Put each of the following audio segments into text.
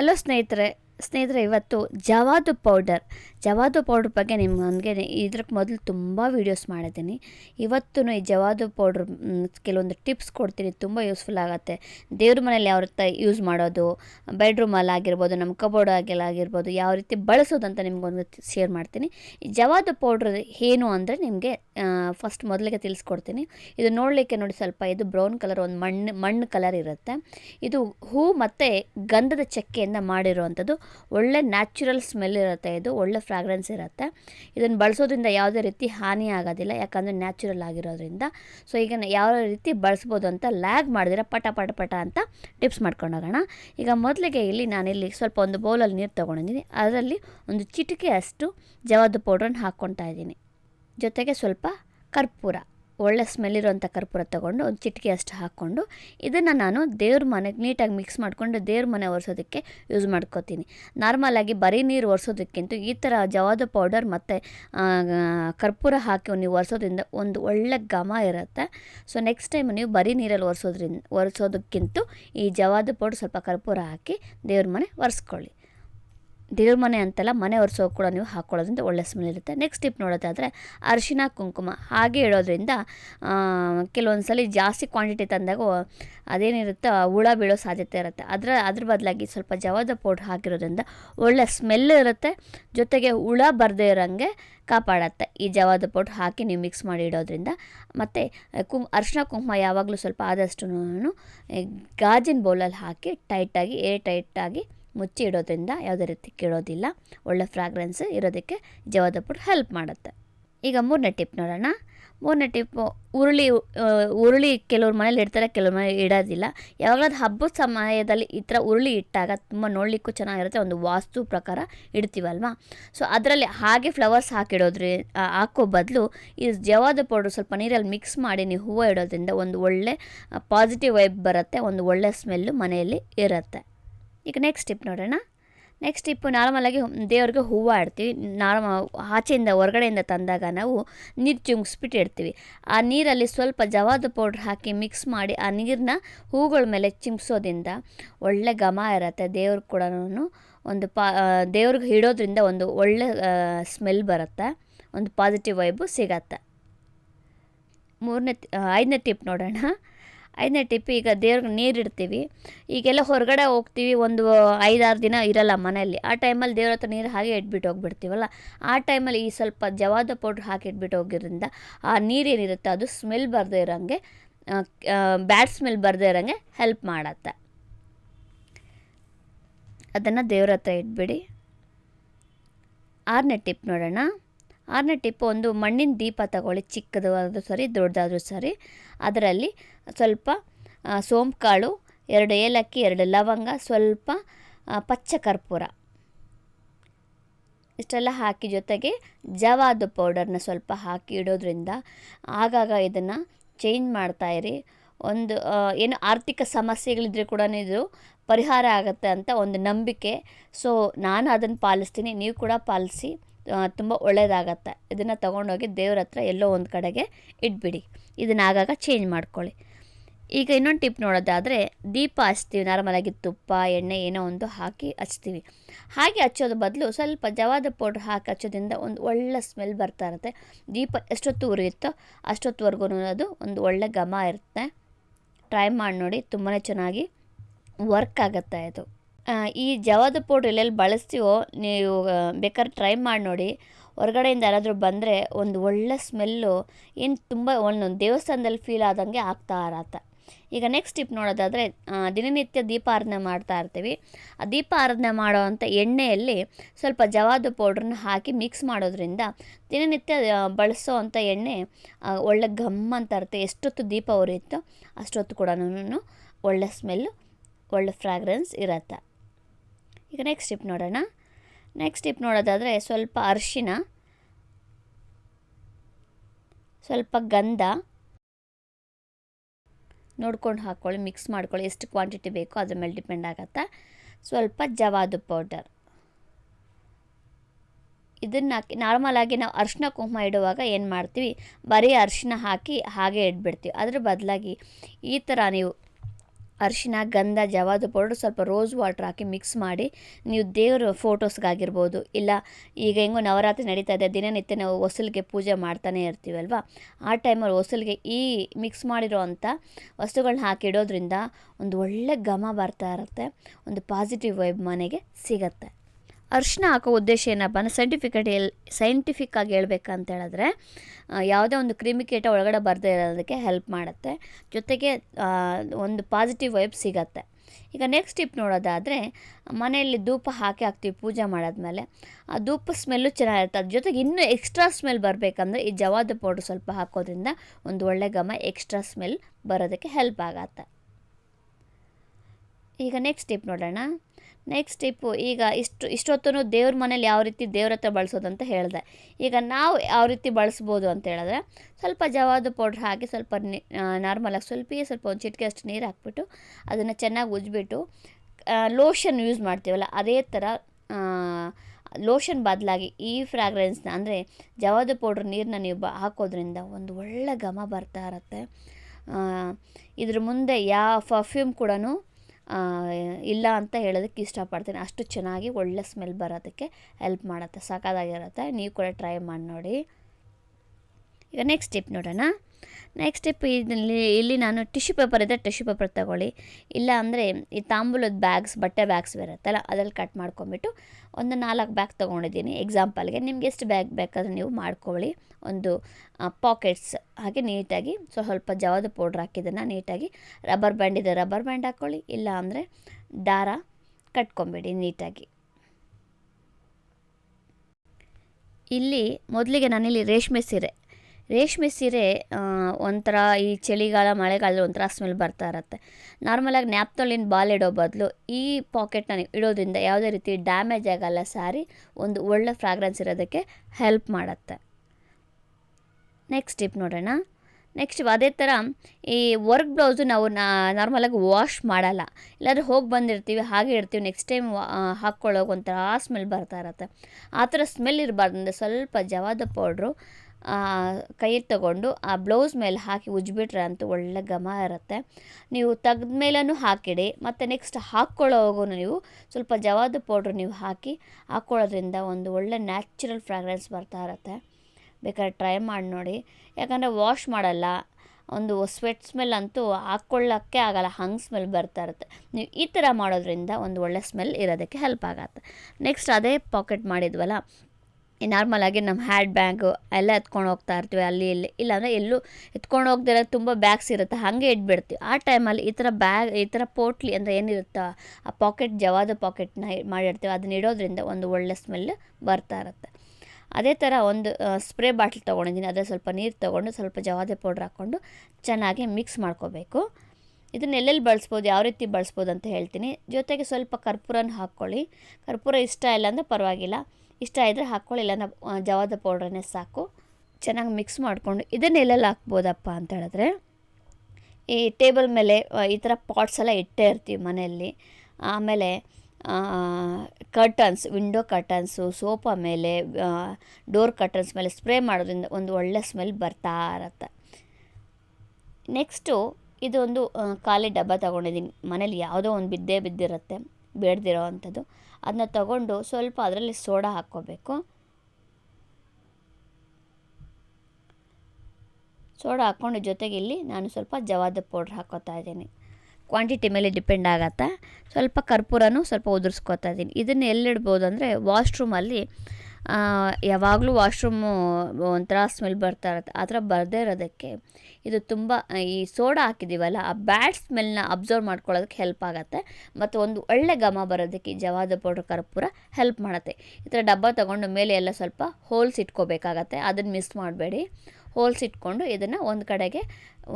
Hello ಸ್ನೇಹಿತರೆ ಸ್ನೇಹಿತರೆ ಇವತ್ತು ಜವಾದು ಪೌಡರ್. ಜವಾದು ಪೌಡ್ರ್ ಬಗ್ಗೆ ನಿಮಗೆ ಇದ್ರ ಮೊದಲು ತುಂಬ ವೀಡಿಯೋಸ್ ಮಾಡಿದ್ದೀನಿ. ಇವತ್ತು ಈ ಜವಾದು ಪೌಡ್ರ್ ಕೆಲವೊಂದು ಟಿಪ್ಸ್ ಕೊಡ್ತೀನಿ. ತುಂಬ ಯೂಸ್ಫುಲ್ ಆಗುತ್ತೆ. ದೇವ್ರ ಮನೇಲಿ ಯಾವ ರೀತಿ ಯೂಸ್ ಮಾಡೋದು ಬೆಡ್ರೂಮಲ್ಲಿ ಆಗಿರ್ಬೋದು, ನಮ್ಮ ಕಬೋರ್ಡ್ ಆಗಿಲ್ಲ ಆಗಿರ್ಬೋದು, ಯಾವ ರೀತಿ ಬಳಸೋದು ಅಂತ ನಿಮ್ಗೊಂದು ಶೇರ್ ಮಾಡ್ತೀನಿ. ಈ ಜವಾದು ಪೌಡ್ರ್ ಏನು ಅಂದರೆ ನಿಮಗೆ ಫಸ್ಟ್ ಮೊದಲಿಗೆ ತಿಳಿಸ್ಕೊಡ್ತೀನಿ. ಇದು ನೋಡಲಿಕ್ಕೆ ನೋಡಿ ಸ್ವಲ್ಪ ಇದು ಬ್ರೌನ್ ಕಲರ್ ಒಂದು ಮಣ್ಣು ಮಣ್ಣು ಕಲರ್ ಇರುತ್ತೆ. ಇದು ಹೂ ಮತ್ತು ಗಂಧದ ಚಕ್ಕೆಯಿಂದ ಮಾಡಿರುವಂಥದ್ದು. ಒಳ್ಳೆ ನ್ಯಾಚುರಲ್ ಸ್ಮೆಲ್ ಇರುತ್ತೆ ಇದು. ಒಳ್ಳೆ ಫ್ರಾಗ್ರೆನ್ಸ್ ಇರುತ್ತೆ. ಇದನ್ನು ಬಳಸೋದ್ರಿಂದ ಯಾವುದೇ ರೀತಿ ಹಾನಿ ಆಗೋದಿಲ್ಲ, ಯಾಕಂದರೆ ನ್ಯಾಚುರಲ್ ಆಗಿರೋದ್ರಿಂದ. ಸೊ ಈಗ ಯಾವ ರೀತಿ ಬಳಸ್ಬೋದು ಅಂತ ಲ್ಯಾಗ್ ಮಾಡಿದ್ರೆ, ಪಟ ಪಟ ಪಟ ಅಂತ ಟಿಪ್ಸ್ ಮಾಡ್ಕೊಂಡು ಹೋಗೋಣ. ಈಗ ಮೊದಲಿಗೆ ಇಲ್ಲಿ ನಾನಿಲ್ಲಿ ಸ್ವಲ್ಪ ಒಂದು ಬೌಲಲ್ಲಿ ನೀರು ತೊಗೊಂಡಿದ್ದೀನಿ. ಅದರಲ್ಲಿ ಒಂದು ಚಿಟಿಕೆ ಅಷ್ಟು ಜವಾದು ಪೌಡ್ರನ್ನ ಹಾಕ್ಕೊತಾ ಇದ್ದೀನಿ. ಜೊತೆಗೆ ಸ್ವಲ್ಪ ಕರ್ಪೂರ. ಒಳ್ಳೆ ಸ್ಮೆಲ್ ಇರುವಂಥ ಕರ್ಪೂರ ತೊಗೊಂಡು ಒಂದು ಚಿಟಿಕೆ ಅಷ್ಟು ಹಾಕ್ಕೊಂಡು ಇದನ್ನು ನಾನು ದೇವ್ರ ಮನೆಗೆ ನೀಟಾಗಿ ಮಿಕ್ಸ್ ಮಾಡಿಕೊಂಡು ದೇವ್ರ ಮನೆ ಒರೆಸೋದಕ್ಕೆ ಯೂಸ್ ಮಾಡ್ಕೋತೀನಿ. ನಾರ್ಮಲಾಗಿ ಬರೀ ನೀರು ಒರೆಸೋದಕ್ಕಿಂತ ಈ ಥರ ಜವಾದ ಪೌಡರ್ ಮತ್ತು ಕರ್ಪೂರ ಹಾಕಿ ನೀವು ಒರೆಸೋದ್ರಿಂದ ಒಂದು ಒಳ್ಳೆ ಘಮ ಇರುತ್ತೆ. ಸೊ ನೆಕ್ಸ್ಟ್ ಟೈಮ್ ನೀವು ಬರೀ ನೀರಲ್ಲಿ ಒರೆಸೋದ್ರಿಂದ, ಒರೆಸೋದಕ್ಕಿಂತ ಈ ಜವಾದ ಪೌಡ್ರ್ ಸ್ವಲ್ಪ ಕರ್ಪೂರ ಹಾಕಿ ದೇವ್ರ ಮನೆ ಒರೆಸ್ಕೊಳ್ಳಿ. ದೇವ್ರ ಮನೆ ಅಂತಲ್ಲ ಮನೆ ಒರೆಸೋ ಕೂಡ ನೀವು ಹಾಕ್ಕೊಳ್ಳೋದ್ರಿಂದ ಒಳ್ಳೆ ಸ್ಮೆಲ್ ಇರುತ್ತೆ. ನೆಕ್ಸ್ಟ್ ಟಿಪ್ ನೋಡೋದಾದರೆ ಅರಿಶಿನ, ಕುಂಕುಮ ಹಾಗೆ ಇಡೋದ್ರಿಂದ ಕೆಲವೊಂದು ಸಲ ಜಾಸ್ತಿ ಕ್ವಾಂಟಿಟಿ ತಂದಾಗ ಅದೇನಿರುತ್ತೆ ಹುಳ ಬೀಳೋ ಸಾಧ್ಯತೆ ಇರುತ್ತೆ. ಅದರ, ಅದ್ರ ಬದಲಾಗಿ ಸ್ವಲ್ಪ ಜವಾದ ಪೌಡ್ರ್ ಹಾಕಿರೋದ್ರಿಂದ ಒಳ್ಳೆ ಸ್ಮೆಲ್ ಇರುತ್ತೆ. ಜೊತೆಗೆ ಹುಳ ಬರದೇ ಇರೋಂಗೆ ಕಾಪಾಡತ್ತೆ. ಈ ಜವಾದ ಪೌಡ್ರ್ ಹಾಕಿ ನೀವು ಮಿಕ್ಸ್ ಮಾಡಿ ಇಡೋದ್ರಿಂದ ಮತ್ತು ಕುಂ, ಅರಿಶಿನ, ಕುಂಕುಮ ಯಾವಾಗಲೂ ಸ್ವಲ್ಪ ಆದಷ್ಟು ಗಾಜಿನ ಬೌಲಲ್ಲಿ ಹಾಕಿ ಟೈಟಾಗಿ ಏರ್ ಟೈಟಾಗಿ ಮುಚ್ಚಿ ಇಡೋದ್ರಿಂದ ಯಾವುದೇ ರೀತಿ ಕೇಳೋದಿಲ್ಲ ಒಳ್ಳೆ ಫ್ರಾಗ್ರೆನ್ಸ್ ಇರೋದಕ್ಕೆ ಜವಾದ ಪುಡ್ ಹೆಲ್ಪ್ ಮಾಡುತ್ತೆ. ಈಗ ಮೂರನೇ ಟಿಪ್ ನೋಡೋಣ. ಮೂರನೇ ಟಿಪ್ಪು ಉರುಳಿ ಉರುಳಿ ಕೆಲವ್ರ ಮನೇಲಿ ಇಡ್ತಾರೆ, ಕೆಲವ್ರ ಮನೇಲಿ ಇಡೋದಿಲ್ಲ. ಯಾವಾಗಲಾದ್ರು ಹಬ್ಬದ ಸಮಯದಲ್ಲಿ ಈ ಥರ ಉರುಳಿ ಇಟ್ಟಾಗ ತುಂಬ ನೋಡಲಿಕ್ಕೂ ಚೆನ್ನಾಗಿರುತ್ತೆ. ಒಂದು ವಾಸ್ತು ಪ್ರಕಾರ ಇಡ್ತೀವಲ್ವಾ? ಸೊ ಅದರಲ್ಲಿ ಹಾಗೆ ಫ್ಲವರ್ಸ್ ಹಾಕಿಡೋದ್ರಿ ಹಾಕೋ ಬದಲು ಈ ಜವಾದ ಪೌಡ್ರು ಸ್ವಲ್ಪ ನೀರಲ್ಲಿ ಮಿಕ್ಸ್ ಮಾಡಿ ನೀವು ಹೂವು ಇಡೋದ್ರಿಂದ ಒಂದು ಒಳ್ಳೆ ಪಾಸಿಟಿವ್ ವೈಬ್ ಬರುತ್ತೆ, ಒಂದು ಒಳ್ಳೆ ಸ್ಮೆಲ್ಲು ಮನೆಯಲ್ಲಿ ಇರುತ್ತೆ. ಈಗ ನೆಕ್ಸ್ಟ್ ಟಿಪ್ ನೋಡೋಣ. ನೆಕ್ಸ್ಟ್ ಟಿಪ್ಪು ನಾರ್ಮಲಾಗಿ ದೇವ್ರಿಗೆ ಹೂವು ಆಡ್ತೀವಿ. ನಾರ್ಮ ಆಚೆಯಿಂದ ಹೊರಗಡೆಯಿಂದ ತಂದಾಗ ನಾವು ನೀರು ಚುಂಗಿಸ್ಬಿಟ್ಟು ಇಡ್ತೀವಿ. ಆ ನೀರಲ್ಲಿ ಸ್ವಲ್ಪ ಜವಾದ ಪೌಡ್ರ್ ಹಾಕಿ ಮಿಕ್ಸ್ ಮಾಡಿ ಆ ನೀರನ್ನ ಹೂಗಳ ಮೇಲೆ ಚಿಮ್ಸೋದ್ರಿಂದ ಒಳ್ಳೆ ಘಮ ಇರುತ್ತೆ. ದೇವ್ರಿಗೆ ಕೂಡ ಒಂದು ಪಾ ದೇವ್ರಿಗೆ ಇಡೋದ್ರಿಂದ ಒಂದು ಒಳ್ಳೆ ಸ್ಮೆಲ್ ಬರುತ್ತೆ. ಒಂದು ಪಾಸಿಟಿವ್ ವೈಬು ಸಿಗತ್ತೆ. ಮೂರನೇ ಐದನೇ ಟಿಪ್ ನೋಡೋಣ. ಐದನೇ ಟಿಪ್ ಈಗ ದೇವ್ರಿಗೆ ನೀರು ಇಡ್ತೀವಿ. ಈಗೆಲ್ಲ ಹೊರಗಡೆ ಹೋಗ್ತೀವಿ, ಒಂದು ಐದಾರು ದಿನ ಇರಲ್ಲ ಮನೆಯಲ್ಲಿ. ಆ ಟೈಮಲ್ಲಿ ದೇವ್ರ ಹತ್ರ ನೀರು ಹಾಗೆ ಇಟ್ಬಿಟ್ಟು ಹೋಗ್ಬಿಡ್ತೀವಲ್ಲ? ಆ ಟೈಮಲ್ಲಿ ಈ ಸ್ವಲ್ಪ ಜವಾದ ಪೌಡ್ರ್ ಹಾಕಿ ಇಟ್ಬಿಟ್ಟು ಹೋಗಿರೋದ್ರಿಂದ ಆ ನೀರೇನಿರುತ್ತೆ ಅದು ಸ್ಮೆಲ್ ಬರದೇ ಇರೋಂಗೆ ಬ್ಯಾಡ್ ಸ್ಮೆಲ್ ಬರದೇ ಇರೋಂಗೆ ಹೆಲ್ಪ್ ಮಾಡತ್ತೆ. ಅದನ್ನು ದೇವ್ರ ಹತ್ರ ಇಟ್ಬಿಡಿ. ಆರನೇ ಟಿಪ್ ನೋಡೋಣ. ಆರನೇ ಟಿಪ್ ಒಂದು ಮಣ್ಣಿನ ದೀಪ ತಗೊಳ್ಳಿ. ಚಿಕ್ಕದು ಆದರೂ ಸರಿ, ದೊಡ್ಡದಾದರೂ ಸರಿ. ಅದರಲ್ಲಿ ಸ್ವಲ್ಪ ಸೋಂಪು ಸೋಂಪುಕಾಳು, ಎರಡು ಏಲಕ್ಕಿ, ಎರಡು ಲವಂಗ, ಸ್ವಲ್ಪ ಪಚ್ಚ ಕರ್ಪೂರ. ಇಷ್ಟೆಲ್ಲ ಹಾಕಿ ಜೊತೆಗೆ ಜವಾದು ಪೌಡರ್ನ ಸ್ವಲ್ಪ ಹಾಕಿ ಇಡೋದ್ರಿಂದ ಆಗಾಗ ಇದನ್ನು ಚೇಂಜ್ ಮಾಡ್ತಾಯಿರಿ ಒಂದು ಏನು ಆರ್ಥಿಕ ಸಮಸ್ಯೆಗಳಿದ್ರೆ ಕೂಡ ಇದು ಪರಿಹಾರ ಆಗುತ್ತೆ ಅಂತ ಒಂದು ನಂಬಿಕೆ. ಸೊ, ನಾನು ಅದನ್ನು ಪಾಲಿಸ್ತೀನಿ, ನೀವು ಕೂಡ ಪಾಲಿಸಿ. ತುಂಬ ಒಳ್ಳೆಯದಾಗತ್ತೆ ಇದನ್ನು ತೊಗೊಂಡೋಗಿ ದೇವ್ರ ಹತ್ರ ಎಲ್ಲೋ ಒಂದು ಕಡೆಗೆ ಇಟ್ಬಿಡಿ. ಇದನ್ನು ಆಗಾಗ ಚೇಂಜ್ ಮಾಡ್ಕೊಳ್ಳಿ. ಈಗ ಇನ್ನೊಂದು ಟಿಪ್ ನೋಡೋದಾದರೆ ದೀಪ ಹಚ್ತೀವಿ ನಾರ್ಮಲಾಗಿ ತುಪ್ಪ ಎಣ್ಣೆ ಏನೋ ಒಂದು ಹಾಕಿ ಹಚ್ತೀವಿ. ಹಾಗೆ ಹಚ್ಚೋದು ಬದಲು ಸ್ವಲ್ಪ ಜವಾದ ಪೌಡ್ರ್ ಹಾಕಿ ಹಚ್ಚೋದ್ರಿಂದ ಒಂದು ಒಳ್ಳೆ ಸ್ಮೆಲ್ ಬರ್ತಾ ಇರುತ್ತೆ. ದೀಪ ಎಷ್ಟೊತ್ತು ಉರಿಯುತ್ತೋ ಅಷ್ಟೊತ್ತುವರೆಗೂ ಅದು ಒಂದು ಒಳ್ಳೆ ಘಮ ಇರುತ್ತೆ. ಟ್ರೈ ಮಾಡಿ ನೋಡಿ ತುಂಬಾ ಚೆನ್ನಾಗಿ ವರ್ಕ್ ಆಗುತ್ತೆ ಆ, ಈ ಜವಾದ ಪೌಡ್ರ್ ಎಲ್ಲೆಲ್ಲಿ ಬಳಸ್ತೀವೋ ನೀವು ಬೇಕಾದ್ರೆ ಟ್ರೈ ಮಾಡಿ ನೋಡಿ. ಹೊರಗಡೆಯಿಂದ ಯಾರಾದರೂ ಬಂದರೆ ಒಂದು ಒಳ್ಳೆ ಸ್ಮೆಲ್ಲು ಏನು ತುಂಬ ಒಂದೊಂದು ದೇವಸ್ಥಾನದಲ್ಲಿ ಫೀಲ್ ಆದಂಗೆ ಆಗ್ತಾ ಇರತ್ತೆ. ಈಗ ನೆಕ್ಸ್ಟ್ ಟಿಪ್ ನೋಡೋದಾದರೆ ದಿನನಿತ್ಯ ದಿನನಿತ್ಯ ದೀಪಾರಾಧನೆ ಮಾಡ್ತಾ ಇರ್ತೀವಿ. ಆ ದೀಪಾರಾಧನೆ ಮಾಡೋ ಮಾಡೋವಂಥ ಎಣ್ಣೆಯಲ್ಲಿ ಸ್ವಲ್ಪ ಜವಾದ ಪೌಡ್ರನ್ನ ಹಾಕಿ ಮಿಕ್ಸ್ ಮಾಡೋದ್ರಿಂದ ದಿನನಿತ್ಯ ಬಳಸೋ ಅಂಥ ಎಣ್ಣೆ ಒಳ್ಳೆ ಘಮ್ ಅಂತ ಇರುತ್ತೆ. ಎಷ್ಟೊತ್ತು ದೀಪ ಉರಿಯುತ್ತೋ ಅಷ್ಟೊತ್ತು ಕೂಡ ಒಳ್ಳೆ ಸ್ಮೆಲ್ಲು ಒಳ್ಳೆ ಫ್ರಾಗ್ರೆನ್ಸ್ ಇರುತ್ತೆ. ಈಗ ನೆಕ್ಸ್ಟ್ ಸ್ಟೆಪ್ ನೋಡೋಣ. ನೆಕ್ಸ್ಟ್ ಸ್ಟೆಪ್ ನೋಡೋದಾದರೆ ಸ್ವಲ್ಪ ಅರಿಶಿನ ಸ್ವಲ್ಪ ಗಂಧ ನೋಡ್ಕೊಂಡು ಹಾಕ್ಕೊಳ್ಳಿ ಮಿಕ್ಸ್ ಮಾಡ್ಕೊಳ್ಳಿ, ಎಷ್ಟು ಕ್ವಾಂಟಿಟಿ ಬೇಕೋ ಅದ್ರ ಮೇಲೆ ಡಿಪೆಂಡ್ ಆಗುತ್ತೆ. ಸ್ವಲ್ಪ ಜವಾದು ಪೌಡರ್ ಇದನ್ನು ಹಾಕಿ ನಾರ್ಮಲಾಗಿ ನಾವು ಅರಿಶಿನ ಕುಂಕುಮ ಇಡುವಾಗ ಏನು ಮಾಡ್ತೀವಿ? ಬರೀ ಅರಿಶಿನ ಹಾಕಿ ಹಾಗೆ ಇಡ್ಬಿಡ್ತೀವಿ. ಅದ್ರ ಬದಲಾಗಿ ಈ ಥರ ನೀವು ಅರಿಶಿನ, ಗಂಧ, ಜವಾದು ಪೌಡ್ರ್ ಸ್ವಲ್ಪ ರೋಸ್ ವಾಟ್ರ್ ಹಾಕಿ ಮಿಕ್ಸ್ ಮಾಡಿ ನೀವು ದೇವರ ಫೋಟೋಸ್ಗಾಗಿರ್ಬೋದು ಇಲ್ಲ, ಈಗ ಹೆಂಗೋ ನವರಾತ್ರಿ ನಡೀತಾ ಇದೆ, ದಿನನಿತ್ಯ ನಾವು ಹೊಸಲಿಗೆ ಪೂಜೆ ಮಾಡ್ತಾನೆ ಇರ್ತೀವಲ್ವ? ಆ ಟೈಮಲ್ಲಿ ಹೊಸಲಿಗೆ ಈ ಮಿಕ್ಸ್ ಮಾಡಿರೋ ಅಂಥ ವಸ್ತುಗಳನ್ನ ಹಾಕಿಡೋದ್ರಿಂದ ಒಂದು ಒಳ್ಳೆ ಘಮ ಬರ್ತಾ ಇರುತ್ತೆ, ಒಂದು ಪಾಸಿಟಿವ್ ವೈಬ್ ಮನೆಗೆ ಸಿಗತ್ತೆ. ಅರಿಶಿನ ಹಾಕೋ ಉದ್ದೇಶ ಏನಪ್ಪ ಅಂದರೆ ಸೈಂಟಿಫಿಕಟ್ ಸೈಂಟಿಫಿಕ್ ಆಗಿ ಹೇಳ್ಬೇಕಂತ ಹೇಳಿದ್ರೆ ಯಾವುದೇ ಒಂದು ಕ್ರಿಮಿಕೀಟ ಒಳಗಡೆ ಬರದೇ ಇರೋದಕ್ಕೆ ಹೆಲ್ಪ್ ಮಾಡುತ್ತೆ. ಜೊತೆಗೆ ಒಂದು ಪಾಸಿಟಿವ್ ವೈಬ್ ಸಿಗತ್ತೆ. ಈಗ ನೆಕ್ಸ್ಟ್ ಟಿಪ್ ನೋಡೋದಾದರೆ, ಮನೆಯಲ್ಲಿ ಧೂಪ ಹಾಕಿ ಹಾಕ್ತೀವಿ ಪೂಜೆ ಮಾಡಾದ್ಮೇಲೆ. ಆ ಧೂಪ ಸ್ಮೆಲ್ಲು ಚೆನ್ನಾಗಿರುತ್ತೆ. ಅದ್ರ ಜೊತೆಗೆ ಇನ್ನೂ ಎಕ್ಸ್ಟ್ರಾ ಸ್ಮೆಲ್ ಬರಬೇಕಂದ್ರೆ ಈ ಜವಾದ ಪೌಡ್ರ್ ಸ್ವಲ್ಪ ಹಾಕೋದ್ರಿಂದ ಒಂದು ಒಳ್ಳೆ ಘಮ ಎಕ್ಸ್ಟ್ರಾ ಸ್ಮೆಲ್ ಬರೋದಕ್ಕೆ ಹೆಲ್ಪ್ ಆಗತ್ತೆ. ಈಗ ನೆಕ್ಸ್ಟ್ ಟಿಪ್ ನೋಡೋಣ. ನೆಕ್ಸ್ಟ್ ಟಿಪ್ಪು ಈಗ ಇಷ್ಟು ಇಷ್ಟೊತ್ತೂ ದೇವ್ರ ಮನೇಲಿ ಯಾವ ರೀತಿ ದೇವ್ರ ಹತ್ರ ಅಂತ ಹೇಳಿದೆ. ಈಗ ನಾವು ಯಾವ ರೀತಿ ಬಳಸ್ಬೋದು ಅಂತ ಹೇಳಿದ್ರೆ, ಸ್ವಲ್ಪ ಜವಾದು ಪೌಡ್ರ್ ಹಾಕಿ ಸ್ವಲ್ಪ ನಾರ್ಮಲಾಗಿ ಸ್ವಲ್ಪ ಸ್ವಲ್ಪ ಒಂದು ಚಿಟಿಕೆ ಅಷ್ಟು ನೀರು ಹಾಕ್ಬಿಟ್ಟು ಅದನ್ನು ಚೆನ್ನಾಗಿ ಉಜ್ಜಿಬಿಟ್ಟು ಲೋಷನ್ ಯೂಸ್ ಮಾಡ್ತೀವಲ್ಲ, ಅದೇ ಥರ ಲೋಷನ್ ಬದಲಾಗಿ ಈ ಫ್ರಾಗ್ರೆನ್ಸ್ನ ಅಂದರೆ ಜವಾದು ಪೌಡ್ರ್ ನೀರನ್ನ ನೀವು ಬ, ಹಾಕೋದ್ರಿಂದ ಒಂದು ಒಳ್ಳೆ ಘಮ ಬರ್ತಾ ಇರತ್ತೆ. ಇದ್ರ ಮುಂದೆ ಯಾವ ಪರ್ಫ್ಯೂಮ್ ಕೂಡ ಇಲ್ಲ ಅಂತ ಹೇಳೋದಕ್ಕೆ ಇಷ್ಟಪಡ್ತೀನಿ. ಅಷ್ಟು ಚೆನ್ನಾಗಿ ಒಳ್ಳೆ ಸ್ಮೆಲ್ ಬರೋದಕ್ಕೆ ಹೆಲ್ಪ್ ಮಾಡುತ್ತೆ. ಸಾಕಾಗಿರುತ್ತೆ ನೀವು ಕೂಡ ಟ್ರೈ ಮಾಡಿ ನೋಡಿ. ಈಗ ನೆಕ್ಸ್ಟ್ ಟಿಪ್ ನೋಡೋಣ. ನೆಕ್ಸ್ಟ್ ಸ್ಟೆಪ್ ಇಲ್ಲಿ ಇಲ್ಲಿ ನಾನು ಟಿಶ್ಯೂ ಪೇಪರ್ ಇದ್ದರೆ ಟಿಶ್ಯೂ ಪೇಪರ್ ತಗೊಳ್ಳಿ. ಇಲ್ಲ ಅಂದರೆ ಈ ತಾಂಬೂಲದ ಬ್ಯಾಗ್ಸ್ ಬಟ್ಟೆ ಬ್ಯಾಗ್ಸ್ ಬರುತ್ತಲ್ಲ ಅದರಲ್ಲಿ ಕಟ್ ಮಾಡ್ಕೊಂಬಿಟ್ಟು ಒಂದು ನಾಲ್ಕು ಬ್ಯಾಗ್ ತೊಗೊಂಡಿದ್ದೀನಿ. ಎಕ್ಸಾಂಪಲ್ಗೆ ನಿಮ್ಗೆ ಎಷ್ಟು ಬ್ಯಾಗ್ ಬೇಕಾದ್ರೆ ನೀವು ಮಾಡ್ಕೊಳ್ಳಿ. ಒಂದು ಪಾಕೆಟ್ಸ್ ಹಾಗೆ ನೀಟಾಗಿ, ಸೊ ಸ್ವಲ್ಪ ಜವಾದ ಪೌಡ್ರ್ ಹಾಕಿದ್ದನ್ನು ನೀಟಾಗಿ ರಬ್ಬರ್ ಬ್ಯಾಂಡ್ ಇದೆ ರಬ್ಬರ್ ಬ್ಯಾಂಡ್ ಹಾಕ್ಕೊಳ್ಳಿ ಇಲ್ಲ ಅಂದರೆ ದಾರ ಕಟ್ಕೊಂಬಿಡಿ ನೀಟಾಗಿ. ಇಲ್ಲಿ ಮೊದಲಿಗೆ ನಾನಿಲ್ಲಿ ರೇಷ್ಮೆ ಸೀರೆ ರೇಷ್ಮೆ ಸೀರೆ ಒಂಥರ ಈ ಚಳಿಗಾಲ, ಮಳೆಗಾಲದಲ್ಲಿ ಒಂಥರ ಸ್ಮೆಲ್ ಬರ್ತಾ ಇರುತ್ತೆ. ನಾರ್ಮಲಾಗಿ ನ್ಯಾಪ್ತೊಳಿನ ಬಾಲ್ ಇಡೋ ಬದಲು ಈ ಪಾಕೆಟ್ನ ನೀವು ಇಡೋದ್ರಿಂದ ಯಾವುದೇ ರೀತಿ ಡ್ಯಾಮೇಜ್ ಆಗಲ್ಲ ಸಾರಿ, ಒಂದು ಒಳ್ಳೆ ಫ್ರಾಗ್ರೆನ್ಸ್ ಇರೋದಕ್ಕೆ ಹೆಲ್ಪ್ ಮಾಡುತ್ತೆ. ನೆಕ್ಸ್ಟ್ ಟಿಪ್ ನೋಡೋಣ. ನೆಕ್ಸ್ಟ್ ಅದೇ ಥರ ಈ ವರ್ಕ್ ಬ್ಲೌಸು ನಾವು ನಾರ್ಮಲಾಗಿ ವಾಶ್ ಮಾಡಲ್ಲ. ಇಲ್ಲಾಂದರೆ ಹೋಗಿ ಬಂದಿರ್ತೀವಿ, ಹಾಗೆ ಇರ್ತೀವಿ ನೆಕ್ಸ್ಟ್ ಟೈಮ್ ಹಾಕ್ಕೊಳ್ಳೋಕೆ ಒಂಥರ ಸ್ಮೆಲ್ ಬರ್ತಾ ಇರುತ್ತೆ. ಆ ಥರ ಸ್ಮೆಲ್ ಇರಬಾರ್ದಂದ್ರೆ ಸ್ವಲ್ಪ ಜವಾದ ಪೌಡ್ರು ಕೈ ತಗೊಂಡು ಆ ಬ್ಲೌಸ್ ಮೇಲೆ ಹಾಕಿ ಉಜ್ಬಿಟ್ರೆ ಅಂತೂ ಒಳ್ಳೆ ಘಮ ಇರುತ್ತೆ. ನೀವು ತೆಗ್ದ ಮೇಲೂ ಹಾಕಿಡಿ, ಮತ್ತು ನೆಕ್ಸ್ಟ್ ಹಾಕ್ಕೊಳ್ಳೋವಾಗೂ ನೀವು. ಸ್ವಲ್ಪ ಜವಾದ ಪೌಡ್ರ್ ನೀವು ಹಾಕಿ ಹಾಕ್ಕೊಳ್ಳೋದ್ರಿಂದ ಒಂದು ಒಳ್ಳೆ ನ್ಯಾಚುರಲ್ ಫ್ರಾಗ್ರೆನ್ಸ್ ಬರ್ತಾ ಇರುತ್ತೆ. ಬೇಕಾದ್ರೆ ಟ್ರೈ ಮಾಡಿ ನೋಡಿ. ಯಾಕಂದರೆ ವಾಶ್ ಮಾಡಲ್ಲ, ಒಂದು ಸ್ವೆಟ್ ಸ್ಮೆಲ್ ಅಂತೂ ಹಾಕ್ಕೊಳ್ಳೋಕ್ಕೆ ಆಗಲ್ಲ ಹಂಗೆ ಸ್ಮೆಲ್ ಬರ್ತಾ ಇರುತ್ತೆ. ನೀವು ಈ ಥರ ಮಾಡೋದ್ರಿಂದ ಒಂದು ಒಳ್ಳೆ ಸ್ಮೆಲ್ ಇರೋದಕ್ಕೆ ಹೆಲ್ಪ್ ಆಗತ್ತೆ. ನೆಕ್ಸ್ಟ್ ಅದೇ ಪಾಕೆಟ್ ಮಾಡಿದ್ವಲ್ಲ ನಾರ್ಮಲಾಗಿ ನಮ್ಮ ಹ್ಯಾಂಡ್ ಬ್ಯಾಗು ಎಲ್ಲ ಎತ್ಕೊಂಡು ಹೋಗ್ತಾ ಇರ್ತೀವಿ ಅಲ್ಲಿ, ಇಲ್ಲಿ. ಇಲ್ಲಾಂದರೆ ಎಲ್ಲೂ ಎತ್ಕೊಂಡು ಹೋಗ್ದಿರೋ ತುಂಬ ಬ್ಯಾಗ್ಸ್ ಇರುತ್ತೆ. ಹಾಗೆ ಇಟ್ಬಿಡ್ತೀವಿ. ಆ ಟೈಮಲ್ಲಿ ಈ ಥರ ಬ್ಯಾಗ್ ಈ ಥರ ಪೋಟ್ಲಿ ಅಂದರೆ ಏನಿರುತ್ತೋ ಆ ಪಾಕೆಟ್ ಜವಾದ ಪಾಕೆಟ್ನ ಮಾಡಿರ್ತೀವಿ. ಅದನ್ನ ಇಡೋದ್ರಿಂದ ಒಂದು ಒಳ್ಳೆ ಸ್ಮೆಲ್ ಬರ್ತಾ ಇರುತ್ತೆ. ಅದೇ ಥರ ಒಂದು ಸ್ಪ್ರೇ ಬಾಟ್ಲ್ ತೊಗೊಂಡಿದ್ದೀನಿ. ಅದೇ ಸ್ವಲ್ಪ ನೀರು ತೊಗೊಂಡು, ಸ್ವಲ್ಪ ಜವಾದೆ ಪೌಡ್ರ್ ಹಾಕ್ಕೊಂಡು ಚೆನ್ನಾಗಿ ಮಿಕ್ಸ್ ಮಾಡ್ಕೋಬೇಕು. ಇದನ್ನ ಎಲ್ಲೆಲ್ಲಿ ಬಳಸ್ಬೋದು, ಯಾವ ರೀತಿ ಬಳಸ್ಬೋದು ಅಂತ ಹೇಳ್ತೀನಿ. ಜೊತೆಗೆ ಸ್ವಲ್ಪ ಕರ್ಪೂರನ ಹಾಕ್ಕೊಳ್ಳಿ. ಕರ್ಪೂರ ಇಷ್ಟ ಇಲ್ಲ ಅಂದರೆ ಪರವಾಗಿಲ್ಲ. ಇಷ್ಟ ಇದ್ದರೆ ಹಾಕ್ಕೊಳ್ಳಿ ಇಲ್ಲ ಜವಾದ ಪೌಡ್ರನ್ನೇ ಸಾಕು. ಚೆನ್ನಾಗಿ ಮಿಕ್ಸ್ ಮಾಡಿಕೊಂಡು ಇದನ್ನೆಲ್ಲೆಲ್ಲ ಹಾಕ್ಬೋದಪ್ಪ ಅಂತ ಹೇಳಿದ್ರೆ, ಈ ಟೇಬಲ್ ಮೇಲೆ ಈ ಥರ ಪಾಟ್ಸ್ ಎಲ್ಲ ಇಟ್ಟೇ ಇರ್ತೀವಿ ಮನೆಯಲ್ಲಿ. ಆಮೇಲೆ ಕರ್ಟನ್ಸ್ ವಿಂಡೋ ಕರ್ಟನ್ಸು ಸೋಫಾ ಮೇಲೆ ಡೋರ್ ಕರ್ಟನ್ಸ್ ಮೇಲೆ ಸ್ಪ್ರೇ ಮಾಡೋದ್ರಿಂದ ಒಂದು ಒಳ್ಳೆ ಸ್ಮೆಲ್ ಬರ್ತಾ ಇರತ್ತೆ. ನೆಕ್ಸ್ಟು ಇದೊಂದು ಖಾಲಿ ಡಬ್ಬ ತೊಗೊಂಡಿದ್ದೀನಿ. ಮನೇಲಿ ಯಾವುದೋ ಒಂದು ಬಿದ್ದೇ ಬಿದ್ದಿರುತ್ತೆ. ಬೇಡದಿರೋ ಅದನ್ನ ತಗೊಂಡು ಸ್ವಲ್ಪ ಅದರಲ್ಲಿ ಸೋಡಾ ಹಾಕ್ಕೋಬೇಕು. ಸೋಡಾ ಹಾಕ್ಕೊಂಡು ಜೊತೆಗೆ ಇಲ್ಲಿ ನಾನು ಸ್ವಲ್ಪ ಜವಾದ ಪೌಡ್ರ್ ಹಾಕೋತಾ ಇದ್ದೀನಿ. ಕ್ವಾಂಟಿಟಿ ಮೇಲೆ ಡಿಪೆಂಡ್ ಆಗತ್ತೆ. ಸ್ವಲ್ಪ ಕರ್ಪೂರನೂ ಸ್ವಲ್ಪ ಉದುರಿಸ್ಕೊತಾ ಇದ್ದೀನಿ. ಇದನ್ನು ಎಲ್ಲಿಡ್ಬೋದು ಅಂದರೆ ವಾಶ್ರೂಮಲ್ಲಿ ಯಾವಾಗಲೂ ವಾಶ್ರೂಮು ಒಂಥರ ಸ್ಮೆಲ್ ಬರ್ತಾ ಇರುತ್ತೆ. ಆ ಥರ ಬರದೇ ಇರೋದಕ್ಕೆ ಇದು ತುಂಬ, ಈ ಸೋಡಾ ಹಾಕಿದ್ದೀವಲ್ಲ, ಆ ಬ್ಯಾಡ್ ಸ್ಮೆಲ್ನ ಅಬ್ಸರ್ವ್ ಮಾಡ್ಕೊಳ್ಳೋದಕ್ಕೆ ಹೆಲ್ಪ್ ಆಗುತ್ತೆ. ಮತ್ತು ಒಂದು ಒಳ್ಳೆ ಘಮ ಬರೋದಕ್ಕೆ ಈ ಜವಾದ ಪೌಡ್ರ್ ಕರ್ಪೂರ ಹೆಲ್ಪ್ ಮಾಡುತ್ತೆ. ಈ ಥರ ಡಬ್ಬ ತೊಗೊಂಡು ಮೇಲೆ ಎಲ್ಲ ಸ್ವಲ್ಪ ಹೋಲ್ಸ್ ಇಟ್ಕೋಬೇಕಾಗತ್ತೆ. ಅದನ್ನು ಮಿಸ್ ಮಾಡಬೇಡಿ. ಹೋಲ್ಸ್ ಇಟ್ಕೊಂಡು ಇದನ್ನು ಒಂದು ಕಡೆಗೆ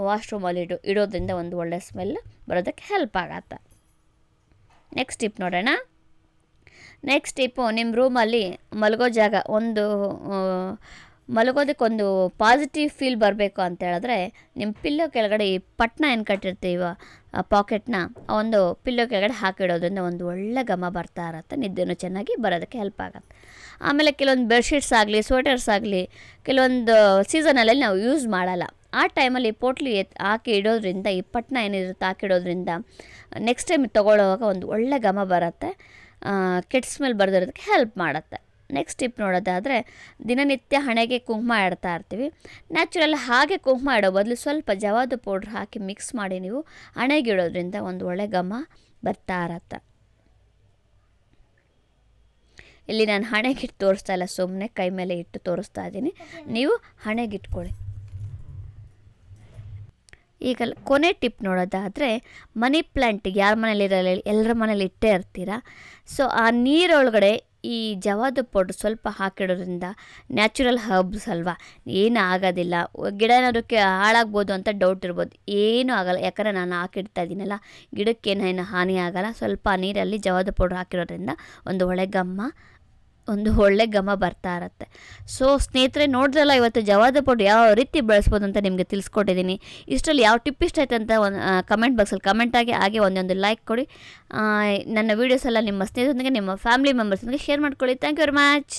ವಾಶ್ರೂಮಲ್ಲಿ ಇಡು, ಇಡೋದ್ರಿಂದ ಒಂದು ಒಳ್ಳೆ ಸ್ಮೆಲ್ ಬರೋದಕ್ಕೆ ಹೆಲ್ಪ್ ಆಗತ್ತೆ. ನೆಕ್ಸ್ಟ್ ಟಿಪ್ ನೋಡೋಣ. ನೆಕ್ಸ್ಟ್ ಟಿಪ್ಪು ನಿಮ್ಮ ರೂಮಲ್ಲಿ ಮಲಗೋ ಜಾಗ, ಒಂದು ಮಲಗೋದಕ್ಕೊಂದು ಪಾಸಿಟಿವ್ ಫೀಲ್ ಬರಬೇಕು ಅಂತ ಹೇಳಿದ್ರೆ ನಿಮ್ಮ ಪಿಲ್ಲೋ ಕೆಳಗಡೆ ಈ ಪಟ್ನ ಏನು ಕಟ್ಟಿರ್ತೀವ, ಆ ಪಾಕೆಟ್ನ ಆ ಒಂದು ಪಿಲ್ಲೋ ಕೆಳಗಡೆ ಹಾಕಿಡೋದ್ರಿಂದ ಒಂದು ಒಳ್ಳೆ ಘಮ ಬರ್ತಾ ಇರತ್ತೆ, ನಿದ್ದೆನೂ ಚೆನ್ನಾಗಿ ಬರೋದಕ್ಕೆ ಹೆಲ್ಪ್ ಆಗುತ್ತೆ. ಆಮೇಲೆ ಕೆಲವೊಂದು ಬೆಡ್ಶೀಟ್ಸ್ ಆಗಲಿ ಸ್ವೆಟರ್ಸ್ ಆಗಲಿ, ಕೆಲವೊಂದು ಸೀಸನಲ್ಲಿ ನಾವು ಯೂಸ್ ಮಾಡಲ್ಲ. ಆ ಟೈಮಲ್ಲಿ ಪೋಟ್ಲಿ ಎತ್, ಹಾಕಿ ಇಡೋದ್ರಿಂದ, ಈ ಪಟ್ನ ಏನಿರುತ್ತೆ ಹಾಕಿಡೋದ್ರಿಂದ ನೆಕ್ಸ್ಟ್ ಟೈಮ್ ತೊಗೊಳ್ಳೋವಾಗ ಒಂದು ಒಳ್ಳೆ ಘಮ ಬರುತ್ತೆ. ಕೆಟ್ಟ ಸ್ಮೆಲ್ ಬರೆದಿರೋದಕ್ಕೆ ಹೆಲ್ಪ್ ಮಾಡುತ್ತೆ. ನೆಕ್ಸ್ಟ್ ಟಿಪ್ ನೋಡೋದಾದರೆ ದಿನನಿತ್ಯ ಹಣೆಗೆ ಕುಂಕುಮ ಇಡ್ತಾ ಇರ್ತೀವಿ. ನ್ಯಾಚುರಲ್ ಹಾಗೆ ಕುಂಕುಮ ಇಡೋ ಬದಲು ಸ್ವಲ್ಪ ಜವಾದ ಪೌಡ್ರ್ ಹಾಕಿ ಮಿಕ್ಸ್ ಮಾಡಿ ನೀವು ಹಣೆಗೆ ಇಡೋದ್ರಿಂದ ಒಂದು ಒಳ್ಳೆ ಘಮ ಬರ್ತಾ ಇರತ್ತೆ. ಇಲ್ಲಿ ನಾನು ಹಣೆಗಿಟ್ಟು ತೋರಿಸ್ತಾ ಇಲ್ಲ ಸುಮ್ಮನೆ ಕೈ ಮೇಲೆ ಇಟ್ಟು ತೋರಿಸ್ತಾ ಇದ್ದೀನಿ. ನೀವು ಹಣೆಗಿಟ್ಕೊಳ್ಳಿ. ಈಗ ಕೊನೆ ಟಿಪ್ ನೋಡೋದಾದರೆ, ಮನಿ ಪ್ಲ್ಯಾಂಟಿಗೆ ಯಾರ ಮನೇಲಿ ಇರಲ್ಲ ಎಲ್ಲರ ಮನೇಲಿ ಇಟ್ಟೇ ಇರ್ತೀರ? ಸೊ ಆ ನೀರೊಳಗಡೆ ಈ ಜವಾದ ಪೌಡ್ರ್ ಸ್ವಲ್ಪ ಹಾಕಿಡೋದ್ರಿಂದ ನ್ಯಾಚುರಲ್ ಹರ್ಬ್ಸ್ ಅಲ್ವಾ? ಏನೂ ಆಗೋದಿಲ್ಲ. ಗಿಡ ಏನಾದಕ್ಕೆ ಹಾಳಾಗ್ಬೋದು ಅಂತ ಡೌಟ್ ಇರ್ಬೋದು. ಏನೂ ಆಗಲ್ಲ. ಯಾಕಂದರೆ ನಾನು ಹಾಕಿಡ್ತಾ ಇದ್ದೀನಲ್ಲ ಗಿಡಕ್ಕೇನೇನು ಹಾನಿ ಆಗೋಲ್ಲ. ಸ್ವಲ್ಪ ನೀರಲ್ಲಿ ಜವಾದ ಪೌಡ್ರ್ ಹಾಕಿರೋದ್ರಿಂದ ಒಂದು ಒಳ್ಳೆ ಗಮ್ಮ ಒಂದು ಒಳ್ಳೆ ಘಮ ಬರ್ತಾ ಇರತ್ತೆ. ಸೊ ಸ್ನೇಹಿತರೆ, ನೋಡಿದ್ರಲ್ಲ ಇವತ್ತು ಜವಾದ ಪೌಡ್ರ್ ಯಾವ ರೀತಿ ಬಳಸ್ಬೋದು ಅಂತ ನಿಮಗೆ ತಿಳಿಸ್ಕೊಟ್ಟಿದ್ದೀನಿ. ಇಷ್ಟರಲ್ಲಿ ಯಾವ ಟಿಪ್ ಇಷ್ಟ ಆಯ್ತು ಅಂತ ಒಂದು ಕಮೆಂಟ್ ಬಾಕ್ಸಲ್ಲಿ ಕಮೆಂಟ್ ಆಗಿ, ಹಾಗೆ ಒಂದೊಂದು ಲೈಕ್ ಕೊಡಿ. ನನ್ನ ವೀಡಿಯೋಸ್ ಎಲ್ಲ ನಿಮ್ಮ ಸ್ನೇಹಿತರೊಂದಿಗೆ, ನಿಮ್ಮ ಫ್ಯಾಮಿಲಿ ಮೆಂಬರ್ಸ್ನೊಂದಿಗೆ ಶೇರ್ ಮಾಡ್ಕೊಳ್ಳಿ. Thank you very much